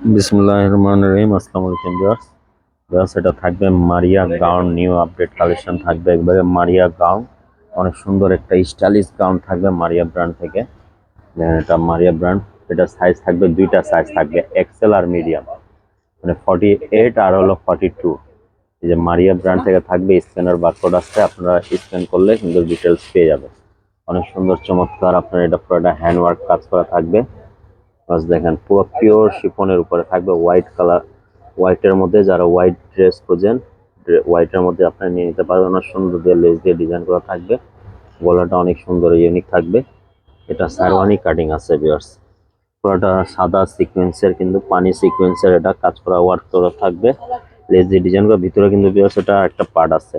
বিসমুল্লাহ রহমান রহিম আসসালামু আলাইকুম ভিউয়ার্স। ভিউয়ার্স, এটা থাকবে Maria gown, new update collection থাকবে একবারে মারিয়া গাউন। অনেক সুন্দর একটা স্টাইলিশ গাউন থাকবে মারিয়া ব্র্যান্ড থেকে। এটা মারিয়া ব্র্যান্ড। এটা সাইজ থাকবে, দুইটা সাইজ থাকবে, এক্সেল আর মিডিয়াম। মানে ফর্টি এইট আর হলো ফর্টি টু এই যে মারিয়া ব্র্যান্ড থেকে থাকবে, স্ক্যানার বারকোড আসছে আপনারা স্ক্যান করলে কিন্তু ডিটেলস পেয়ে যাবে অনেক সুন্দর, চমৎকার আপনার এটা পুরোটা হ্যান্ডওয়ার্ক কাজ করা থাকবে। বাস দেখেন, পুরো পিওর শিফনের উপরে থাকবে হোয়াইট কালার হোয়াইটের মধ্যে যারা হোয়াইট ড্রেস খোঁজেন হোয়াইটের মধ্যে আপনারা নিয়ে নিতে পারবেন। অনেক সুন্দর দিয়ে লেস দিয়ে ডিজাইন করা থাকবে। গলাটা অনেক সুন্দর ইউনিক থাকবে। এটা সারওয়ানি কাটিং আছে বিয়ার্স পুরোটা সাদা সিকোয়েন্সের কিন্তু পানি সিকোয়েন্সের এটা কাজ করা ওয়ার্ক করা থাকবে। লেস দিয়ে ডিজাইন করা, ভিতরে কিন্তু বিয়ার্স এটা একটা পার্ট আছে।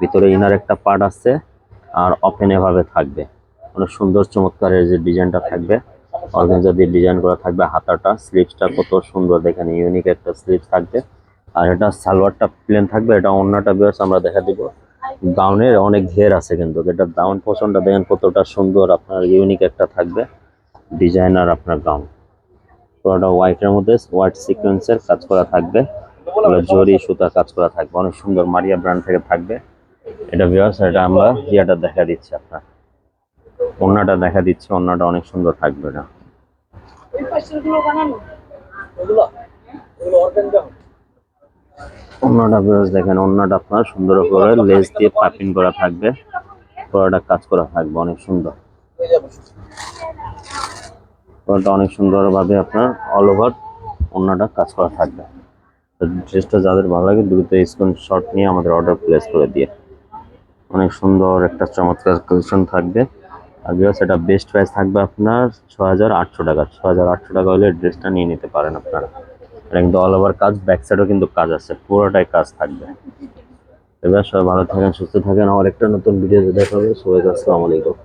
ভিতরে ইনার একটা পার্ট আছে, আর ওপেন এভাবে থাকবে। অনেক সুন্দর চমৎকারের যে ডিজাইনটা থাকবে। অর্গানজা দিয়ে ডিজাইন করা থাকবে, হাতাটা স্লিভসটা কত সুন্দর, দেখেন ইউনিক একটা স্লিভস থাকবে। আর এটা সালোয়ারটা প্লেন থাকবে, এটা অন্যটা বেশ আমরা দেখা দিব। গাউনের অনেক ঘের আছে কিন্তু, এটা দাউন পোষণটা দেখেন কতটা সুন্দর, আপনার ইউনিক একটা থাকবে ডিজাইনার আপনার গাউন পুরোটা হোয়াইটের মধ্যে হোয়াইট সিকোয়েন্সের কাজ করা থাকবে। জরি সুতা কাজ করা থাকবে, অনেক সুন্দর মারিয়া ব্র্যান্ড থেকে থাকবে। এটা বিয়ার্স এটা আমরা ইয়াটা দেখা দিচ্ছি আপনার। অন্যটা দেখা দিচ্ছি অন্যটা অনেক সুন্দর থাকবে এটা। এই পাশেরগুলো বানানো? ওগুলো? ওগুলো অর্গানজা অন্যটা বেরোজ দেখেন অন্যটা আপনার সুন্দর করে লেস দিয়ে পাইপিং করা থাকবে। পুরোটা কাজ করা থাকবে অনেক সুন্দর। পুরোটা অনেক সুন্দরভাবে আপনার অল ওভার অন্যটা কাজ করা থাকবে। ড্রেসটা যাদের ভালো লাগে দ্রুত স্ক্রিনশট নিয়ে আমাদের অর্ডার প্লেস করে দিয়ে। অনেক সুন্দর একটা চমৎকার কালেকশন থাকবে। আর বিকজ এটা বেস্ট প্রাইস থাকবে আপনার ছ হাজার আটশো টাকা। ছ হাজার আটশো টাকা হলে ড্রেসটা নিয়ে নিতে পারেন আপনারা। এটা কিন্তু অল ওভার কাজ ব্যাক সাইডও কিন্তু কাজ আছে, পুরোটাই কাজ থাকবে। এবার সবাই ভালো থাকেন, সুস্থ থাকেন। আমার একটা নতুন ভিডিও দেখা হবে। আসসালামু আলাইকুম।